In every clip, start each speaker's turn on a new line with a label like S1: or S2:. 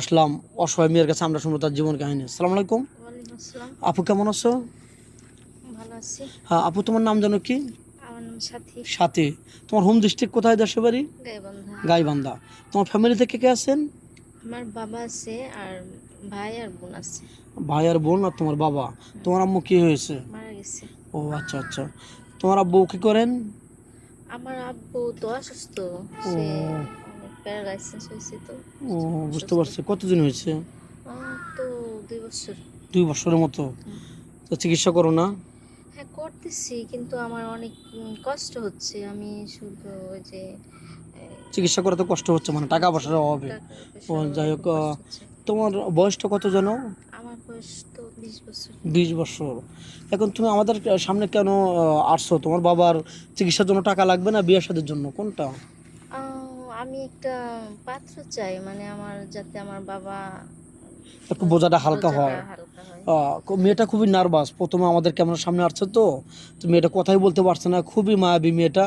S1: আসলাম অসহায় মেয়ের কাছে আমরা শুনব তার জীবন কাহিনী। সালাম আলাইকুম। আপু কেমন আছো? হ্যাঁ আপু তোমার নাম জানো কি?
S2: সাথী।
S1: তোমার হোম ডিস্ট্রিক্ট কোথায় দেশের বাড়ি?
S2: গাইবান্ধা।
S1: তোমার ফ্যামিলি থেকে কে আছেন?
S2: আমার বাবা আছে আর ভাই আর বোন আছে।
S1: ভাই আর বোন আর তোমার বাবা? তোমার আম্মু কি হয়েছে?
S2: মারা গেছে।
S1: ও আচ্ছা আচ্ছা। তোমার আব্বু কি করেন?
S2: আমার আব্বু তো অসুস্থ। সে অনেক প্যারালাইসিস হয়েছে তো।
S1: ও বুঝতে পারছি। কতদিন হয়েছে?
S2: তো দুই বছর।
S1: দুই বছরের মতো? তো চিকিৎসা করো না?
S2: হ্যাঁ করতেছি কিন্তু আমার অনেক কষ্ট হচ্ছে। আমি শুধু ওই যে
S1: চিকিৎসা করাতে কষ্ট হচ্ছে মানে টাকা পয়সার অভাবে। ও, যাই হোক। তোমার বয়সটা কত জানো?
S2: আমার বয়স তো বিশ বছর।
S1: বিশ বছর। এখন তুমি আমাদের সামনে কেন আসছো? তোমার বাবার চিকিৎসার জন্য টাকা লাগবে না বিয়ে সাদের জন্য? কোনটা?
S2: আমি একটা পাত্র চাই মানে আমার যাতে আমার বাবা
S1: একটু বোঝাটা হালকা হয়। মেয়েটা খুবই নার্ভাস। প্রথমে আমাদের ক্যামেরার সামনে আসছে তো তো মেয়েটা কথাই বলতে পারছে না। খুবই মায়াবী মেয়েটা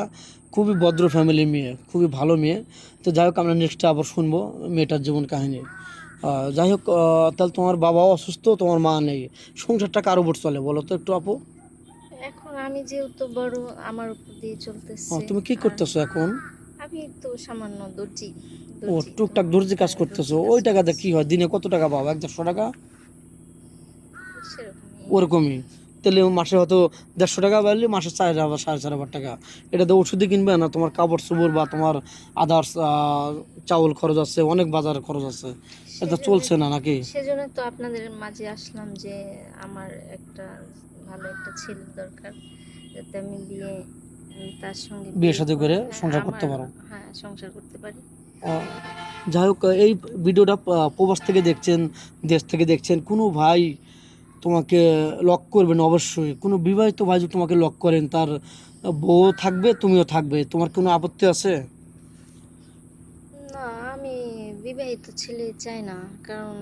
S1: খুবই ভদ্র ফ্যামিলি মেয়ে খুবই ভালো মেয়ে। তো যাই হোক আমরা নেক্সটে আবার শুনব মেয়েটার জীবন কাহিনী। যাই হোক তাহলে তোমার বাবাও অসুস্থ তোমার মা নেই। সংসারটা কার উপর চলে বলো তো একটু আপু?
S2: এখন আমি যেহেতু বড় আমার উপর দিয়ে চলতেছে।
S1: তুমি কি করতেছো এখন?
S2: আমি তো সামান্য দর্জি
S1: ও টুকটাক দর্জি কাজ করতেছো। ওই টাকাতে কি হয়? দিনে কত টাকা পাবো এক দেড়শো টাকা ওরকমই। তাহলে মাসে হয়তো দেড়শো টাকা বাড়লে মাসে চার হাজার সাড়ে চার হাজার টাকা। এটাতে ওষুধই কিনবে না? তোমার কাপড় চোপড় বা তোমার আদার্স চাউল খরচ আছে অনেক বাজার খরচ আছে। এটা চলছে না নাকি?
S2: সেজন্য তো আপনাদের মাঝে আসলাম যে আমার একটা ভালো একটা ছেলে দরকার যাতে আমি বিয়ে তার সঙ্গে
S1: বিয়ে শাদী করে সংসার করতে পারো।
S2: হ্যাঁ সংসার করতে পারি।
S1: যাই হোক এই ভিডিওটা প্রবাস থেকে দেখছেন দেশ থেকে দেখছেন কোনো ভাই তোমাকে লক করবেন অবশ্যই। কোনো বিবাহিত ভাই যদি তোমাকে লক করেন তার বউ থাকবে তুমিও থাকবে। তোমার কোনো আপত্তি আছে?
S2: না আমি বিবাহিত ছেলে চাই না কারণ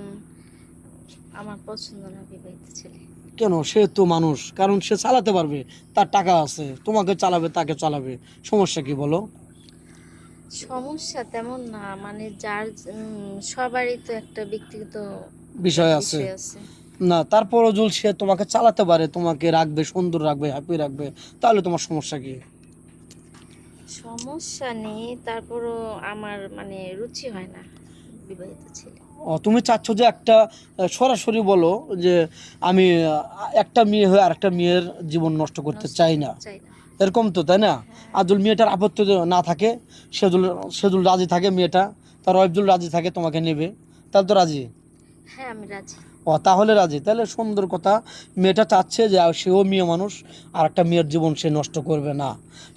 S2: আমার পছন্দ না বিবাহিত ছেলে।
S1: কেন? সে তো মানুষ কারণ সে চালাতে পারবে তার টাকা আছে তোমাকে চালাবে তাকে চালাবে সমস্যা কি বলো?
S2: সমস্যা তেমন না মানে যার সবারই তো একটা ব্যক্তিগত
S1: বিষয় আছে। না তারপরও যদি সে তোমাকে চালাতে পারে তোমাকে রাখবে সুন্দর রাখবে হ্যাপি রাখবে তাহলে তোমার সমস্যা কি?
S2: সমস্যা নেই তারপরও আমার মানে রুচি হয় না। বিবাহিত ছেলে
S1: ও, তুমি চাচ্ছ যে একটা সরাসরি বলো যে আমি একটা মেয়ে হয়ে আরেকটা মেয়ের জীবন নষ্ট করতে চাই না। এরকম তো তাই না? আর যদি মেয়েটার আপত্তি না থাকে সেজুল সেজুল রাজি থাকে মেয়েটা তার ওয়াইফজুল রাজি থাকে তোমাকে নেবে। তাহলে তো রাজি।
S2: হ্যাঁ আমি রাজি।
S1: ও তাহলে রাজি। তাহলে সুন্দর কথা মেয়েটা চাচ্ছে যে সেও মেয়ে মানুষ আর একটা মেয়ের জীবন সে নষ্ট করবে না।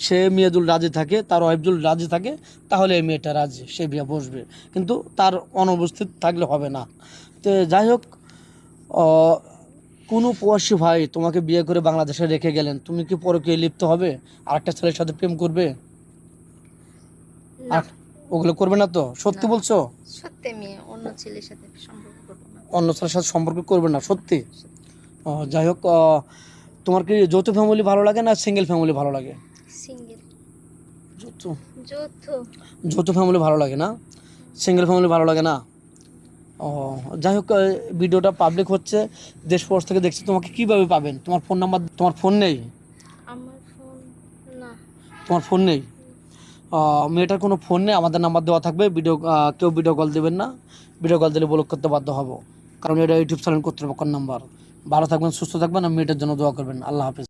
S1: সে মেয়েদুল রাজি থাকে তার ওয়াইফজুল রাজি থাকে তাহলে এই মেয়েটা রাজি সে বিয়ে বসবে। কিন্তু তার অনুপস্থিত থাকলে হবে না। তো যাই হোক কোনো প্রবাসী ভাই তোমাকে বিয়ে করে বাংলাদেশে রেখে গেলেন তুমি কি পরকে লিপ্ত হবে? আর একটা ছেলের সাথে প্রেম করবে? আর ওগুলো করবে না তো? সত্যি বলছো?
S2: সত্যি আমি অন্য ছেলের সাথে সম্পর্ক
S1: অন্য ছেলের সাথে সম্পর্ক করবে না সত্যি। যাই হোক তোমার কি যৌথ ফ্যামিলি ভালো লাগে না সিঙ্গেল ফ্যামিলি ভালো লাগে?
S2: সিঙ্গেল
S1: যৌথ। ফ্যামিলি ভালো লাগে না? সিঙ্গেল ফ্যামিলি ভালো লাগে না? ও যাই হোক ভিডিওটা পাবলিক হচ্ছে দেশ পরশ থেকে দেখছি তোমাকে কীভাবে পাবেন? তোমার ফোন নাম্বার তোমার ফোন নেই? তোমার ফোন নেই? মেয়েটার কোনো ফোন নেই? আমাদের নাম্বার দেওয়া থাকবে ভিডিও কেউ ভিডিও কল দেবেন না। ভিডিও কল দিলে ব্লক করতে বাধ্য হব। কারণ এটা ইউটিউব চ্যানেল কর্তৃপক্ষের নাম্বার। ভালো থাকবেন, সুস্থ থাকবেন আর মেয়েটার জন্য দোয়া করবেন। আল্লাহ হাফিজ।